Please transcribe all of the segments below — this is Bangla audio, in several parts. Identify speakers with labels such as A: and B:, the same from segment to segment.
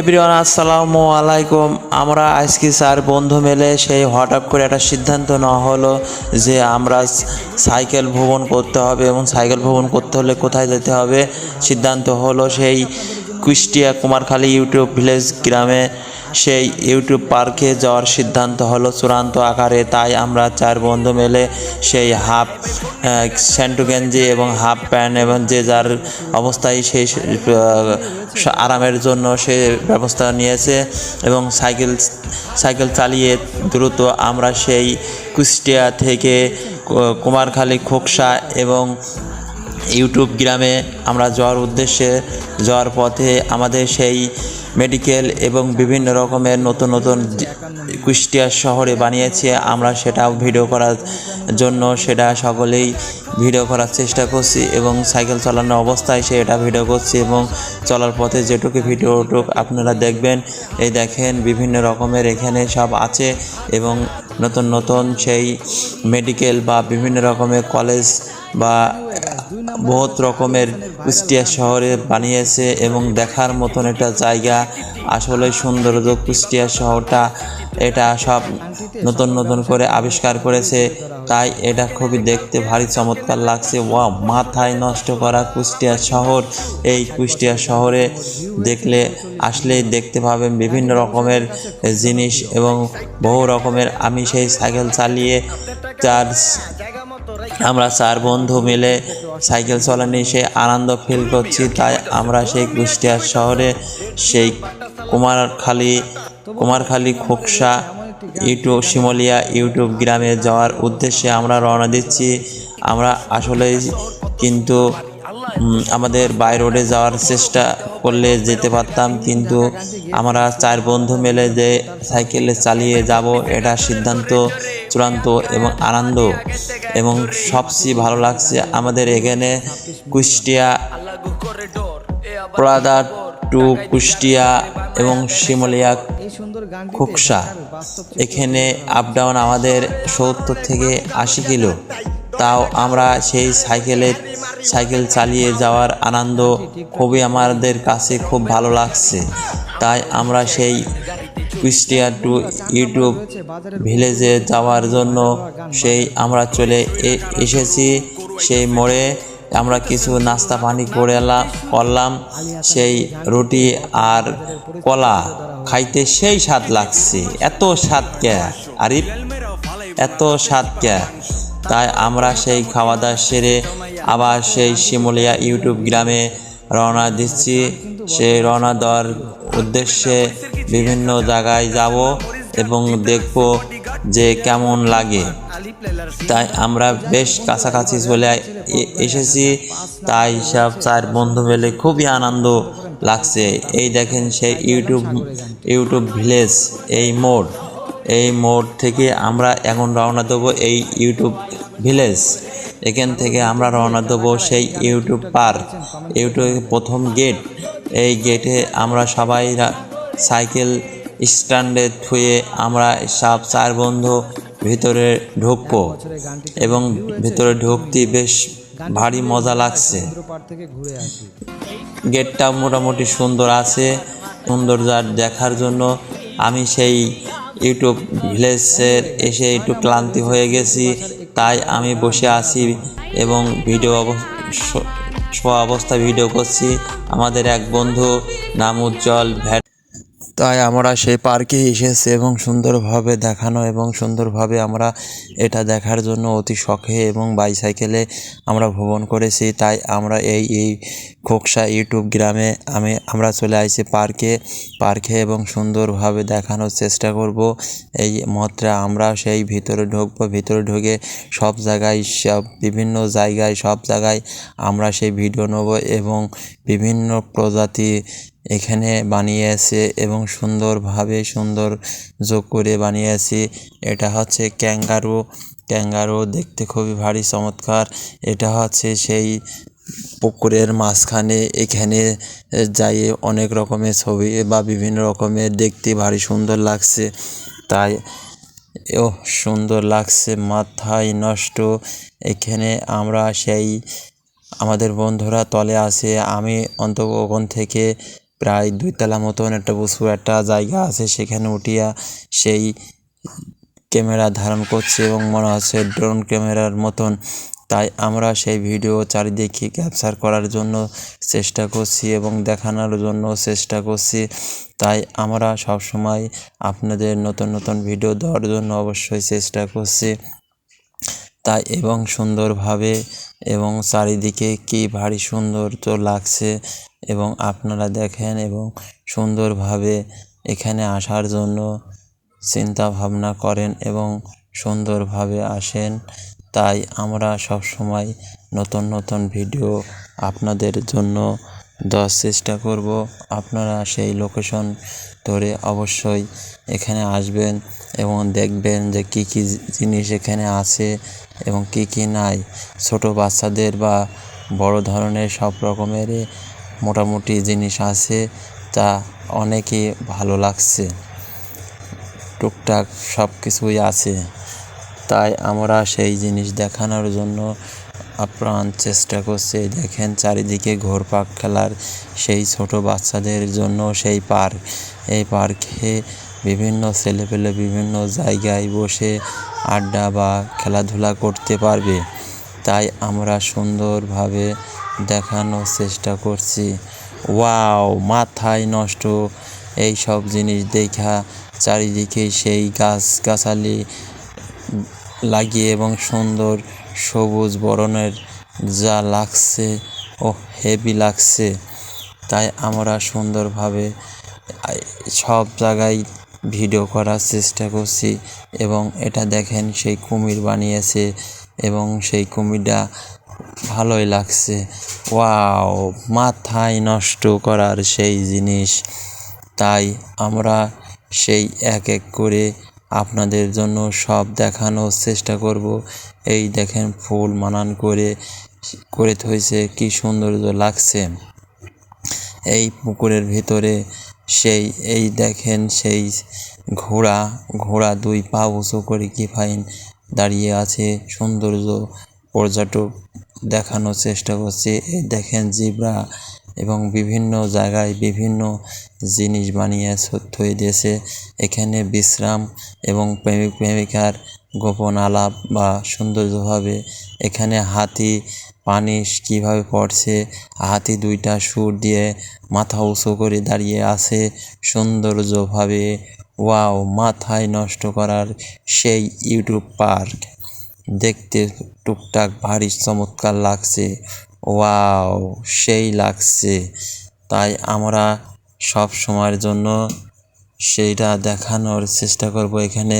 A: এভরিওয়ান আসসালামু আলাইকুম। আমরা আজকে স্যার বন্ধু মেলে সেই হঠাৎ করে একটা সিদ্ধান্ত নেওয়া হলো যে আমরা সাইকেল ভ্রমণ করতে হবে এবং সাইকেল ভ্রমণ করতে হলে কোথায় যেতে হবে। সিদ্ধান্ত হলো সেই কুষ্টিয়া কুমারখালী ইউটিউব ভিলেজ গ্রামে সেই ইউটিউব পার্কে যাওয়ার সিদ্ধান্ত হলো চূড়ান্ত আকারে, তাই আমরা চার বন্ধু মিলে সেই হাফ স্যান্টু গেঞ্জি এবং হাফ প্যান্ট এবং যে যার অবস্থায় সেই আরামের জন্য সে ব্যবস্থা নিয়েছে এবং সাইকেল সাইকেল চালিয়ে দ্রুত আমরা সেই কুষ্টিয়া থেকে কুমারখালী খোকসা এবং ইউটিউব গ্রামে আমরা যাওয়ার উদ্দেশ্যে যাওয়ার পথে আমাদের সেই মেডিকেল এবং বিভিন্ন রকমের নতুন নতুন কুষ্টিয়া শহরে বানিয়েছে। আমরা সেটাও ভিডিও করার জন্য সেটা সকলেই ভিডিও করার চেষ্টা করছি এবং সাইকেল চালানোর অবস্থায় সে এটা ভিডিও করছি এবং চলার পথে যেটুকু ভিডিওটুক আপনারা দেখবেন, এই দেখেন বিভিন্ন রকমের এখানে সব আছে এবং নতুন নতুন সেই মেডিকেল বা বিভিন্ন রকমের কলেজ বা বহুত রকমের কুষ্টিয়া শহরে বানিয়েছে এবং দেখার মতন একটা জায়গা। আসলে সৌন্দর্য কুষ্টিয়া শহরটা এটা সব নতুন নতুন করে আবিষ্কার করেছে। তাই এটা খুবই দেখতে ভারী চমৎকার লাগছে। ওয়া মাথায় নষ্ট করা কুষ্টিয়া শহর। এই কুষ্টিয়া শহরে দেখলে, আসলেই দেখতে পাবেন বিভিন্ন রকমের জিনিস এবং বহু রকমের আমি সেই সাইকেল চালিয়ে চার আমরা চার বন্ধু মিলে সাইকেল চালানি, সে আনন্দ ফিল করছি, তাই আমরা সেই কুষ্টিয়া শহরে সেই কুমারখালী কুমারখালী খোকসা, ইউটিউব, শিমলিয়া ইউটিউব গ্রামে যাওয়ার উদ্দেশ্যে আমরা রওনা দিচ্ছি। আমরা আসলে কিন্তু আমাদের বাই রোডে যাওয়ার চেষ্টা করলে যেতে পারতাম, কিন্তু আমরা চার বন্ধু মিলে যে সাইকেলে চালিয়ে যাব, এটা সিদ্ধান্ত চূড়ান্ত এবং আনন্দ। এবং সবচেয়ে ভালো লাগছে আমাদের এখানে কুষ্টিয়া প্রাদা টু কুষ্টিয়া এবং শিমলিয়া খোকসা। এখানে আপ ডাউন আমাদের সত্তর থেকে আশি কিলো। তাও আমরা সেই সাইকেলে, সাইকেল চালিয়ে যাওয়ার আনন্দ খুবই আমাদের কাছে খুব ভালো লাগছে। তাই আমরা সেই কুষ্টিয়া টু ইউটিউব ভিলেজে যাওয়ার জন্য সেই আমরা চলে এসেছি। সেই মোড়ে আমরা কিছু নাস্তা পানি করে করলাম। সেই রুটি আর কলা খাইতে সেই স্বাদ লাগছে। এত স্বাদ কে, আরিফ? এত স্বাদ কে? তাই আমরা সেই খাওয়া দাওয়া সেরে আবার সেই শিমুলিয়া ইউটিউব গ্রামে রওনা দিচ্ছি। সেই রওনা দেওয়ার উদ্দেশ্যে বিভিন্ন জায়গায় যাব এবং দেখব যে কেমন লাগে। তাই আমরা বেশ কাছাকাছি চলে এসেছি। তাই সব চার বন্ধু মিলে খুবই আনন্দ লাগছে। এই দেখেন সেই ইউটিউব ইউটিউব ভিলেজ, এই মোড়। এই মোড় থেকে আমরা এখন রওনা দেবো এই ইউটিউব ভিলেজ। এখান থেকে আমরা রওনা দেবো সেই ইউটিউব পার্ক। ইউটিউব প্রথম গেট। এই গেটে আমরা সবাই সাইকেল স্ট্যান্ডে থুয়ে আমরা সব চার বন্ধু ভিতরে ঢুকবো। এবং ভিতরে ঢুকতে বেশ ভারী মজা লাগছে। গেটটা মোটামুটি সুন্দর আছে। সুন্দর দেখার জন্য আমি সেই ইউটিউব ভিলেজের এসে একটু ক্লান্তি হয়ে গেছি। তাই আমি বসে আছি এবং ভিডিও শোয়া অবস্থা ভিডিও করছি। আমাদের এক বন্ধু নাম উজ্জ্বল ভ্যাট তাই আমরা সেই পার্কে এসেছি এবং সুন্দরভাবে দেখানো এবং সুন্দরভাবে আমরা এটা দেখার জন্য অতি শখে এবং বাইসাইকেলে আমরা ভ্রমণ করেছি। তাই আমরা এই এই খোকসা ইউটিউব গ্রামে আমি, আমরা চলে আসছি পার্কে পার্কে এবং সুন্দরভাবে দেখানোর চেষ্টা করব। এই মতটা আমরা সেই ভিতরে ঢুকবো, ভিতরে ঢুকে সব জায়গায়, সব বিভিন্ন জায়গায়, সব জায়গায় আমরা সেই ভিডিও নেব এবং বিভিন্ন প্রজাতি এখানে বানিয়ে বানিয়েছে এবং সুন্দরভাবে সুন্দর যোগ করে বানিয়ে বানিয়েছে এটা হচ্ছে ক্যাঙ্গারু। ক্যাঙ্গারু দেখতে খুবই ভারী, চমৎকার। এটা হচ্ছে সেই পুকুরের মাঝখানে। এখানে যাই অনেক রকমের ছবি বা বিভিন্ন রকমের দেখতে ভারী সুন্দর লাগছে। তাই ও সুন্দর লাগছে, মাথায় নষ্ট। এখানে আমরা সেই, আমাদের বন্ধুরা তলে আছে। আমি অন্তত থেকে প্রায় দুইতলা মতন একটা উঁচু একটা জায়গা আছে সেখানে উঠিয়া সেই ক্যামেরা ধারণ করছে এবং মনে হচ্ছে ড্রোন ক্যামেরার মতন। তাই আমরা সেই ভিডিও চারিদিকে ক্যাপচার করার জন্য চেষ্টা করছি এবং দেখানোর জন্য চেষ্টা করছি। তাই আমরা সবসময় আপনাদের নতুন নতুন ভিডিও দেওয়ার জন্য অবশ্যই চেষ্টা করছি। তাই এবং সুন্দরভাবে এবং চারিদিকে কি ভারী সুন্দর তো লাগছে এবং আপনারা দেখেন এবং সুন্দরভাবে এখানে আসার জন্য চিন্তা ভাবনা করেন এবং সুন্দরভাবে আসেন। তাই আমরা সবসময় নতুন নতুন ভিডিও আপনাদের জন্য দেওয়ার চেষ্টা করব। আপনারা সেই লোকেশন ধরে অবশ্যই এখানে আসবেন এবং দেখবেন যে কী কী জিনিস এখানে আছে এবং কী কী নাই। ছোট বাচ্চাদের বা বড় ধরনের সব রকমেরই মোটামুটি জিনিস আছে তা অনেকই ভালো লাগছে। টুকটাক সব কিছুই আছে। তাই আমরা সেই জিনিস দেখানোর জন্য আপ্রাণ চেষ্টা করছি। দেখেন চারিদিকে ঘোরপাক খেলার সেই ছোট বাচ্চাদের জন্য সেই পার্ক। এই পার্কে বিভিন্ন ছেলেপেলে বিভিন্ন জায়গায় বসে আড্ডা বা খেলাধুলা করতে পারবে। তাই আমরা সুন্দরভাবে দেখানোর চেষ্টা করছি। ওয়াও, মাথায় নষ্ট। এই সব জিনিস দেখা চারিদিকে সেই গাছ গাছালি লাগিয়ে এবং সুন্দর সবুজ বরণের যা লাগছে ও হেভি লাগছে। তাই আমরা সুন্দরভাবে সব জায়গায় ভিডিও করার চেষ্টা করছি এবং এটা দেখেন সেই কুমির বানিয়েছে এবং সেই কুমিরটা ভালোই লাগছে। ওয়াও, মাথায় নষ্ট করার সেই জিনিস। তাই আমরা সেই এক এক করে আপনাদের জন্য সব দেখানোর চেষ্টা করব। এই দেখেন ফুল মানান করে করে থইছে, কি সৌন্দর্য লাগছে। এই পুকুরের ভিতরে সেই, এই দেখেন সেই ঘোড়া ঘোড়া দুই পা উঁচু করে কি ফাইন দাঁড়িয়ে আছে। সৌন্দর্য পর্যটক দেখানোর চেষ্টা করছে। এই দেখেন জিব্রা এবং বিভিন্ন জায়গায় বিভিন্ন জিনিস বানিয়ে দিয়েছে। এখানে বিশ্রাম এবং প্রেমিক প্রেমিকার গোপন আলাপ বা সৌন্দর্যভাবে এখানে হাতি পানি কীভাবে পড়ছে, হাতি দুইটা সুর দিয়ে মাথা উঁচু করে দাঁড়িয়ে আছে। সৌন্দর্যভাবে ওয়াও, মাথায় নষ্ট করার সেই ইউটিউব পার্ক। দেখতে টুকটাক ভারী চমৎকার লাগছে। ওয়াও, সেই লাগছে। তাই আমরা সব সময়ের জন্য সেইটা দেখানোর চেষ্টা করব। এখানে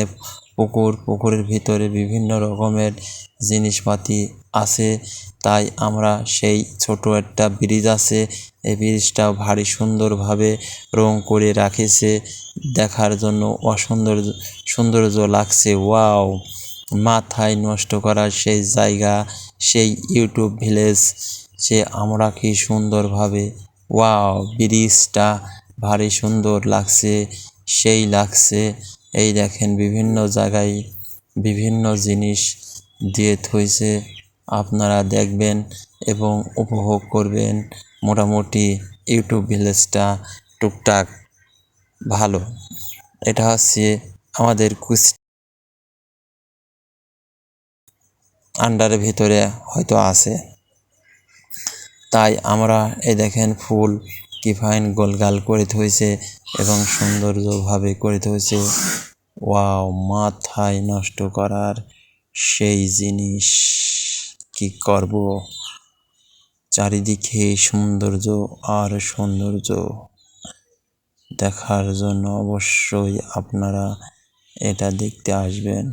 A: পুকুর, পুকুরের ভিতরে বিভিন্ন রকমের জিনিসপাতি আছে। তাই আমরা সেই ছোট একটা ব্রিজ আছে। এই ব্রিজটা ভারী সুন্দরভাবে রং করে রাখেছে। দেখার জন্য অসুন্দর সৌন্দর্য লাগছে। ওয়াও! মাথায় নষ্ট করার সেই জায়গা, সেই ইউটিউব ভিলেজ সে আমরা কি সুন্দরভাবে ওয়াও ব্রিজটা ভারী সুন্দর লাগছে, সেই লাগছে। এই দেখেন বিভিন্ন জায়গায় বিভিন্ন জিনিস দিয়ে থইছে, আপনারা দেখবেন এবং উপভোগ করবেন। মোটামুটি ইউটিউব ভিলেজটা টুকটাক ভালো। এটা হচ্ছে আমাদের কুচ আন্ডারের ভিতরে হয়তো আছে। তাই আমরা এই দেখেন ফুল কি ফাইন গোলগাল করে থইছে এবং সৌন্দর্যভাবে করে থইছে। ওয়াও, মাথায় নষ্ট করার সেই জিনিস কি করব? চারিদিকে সৌন্দর্য আর সৌন্দর্য দেখার জন্য অবশ্যই আপনারা এটা দেখতে আসবেন।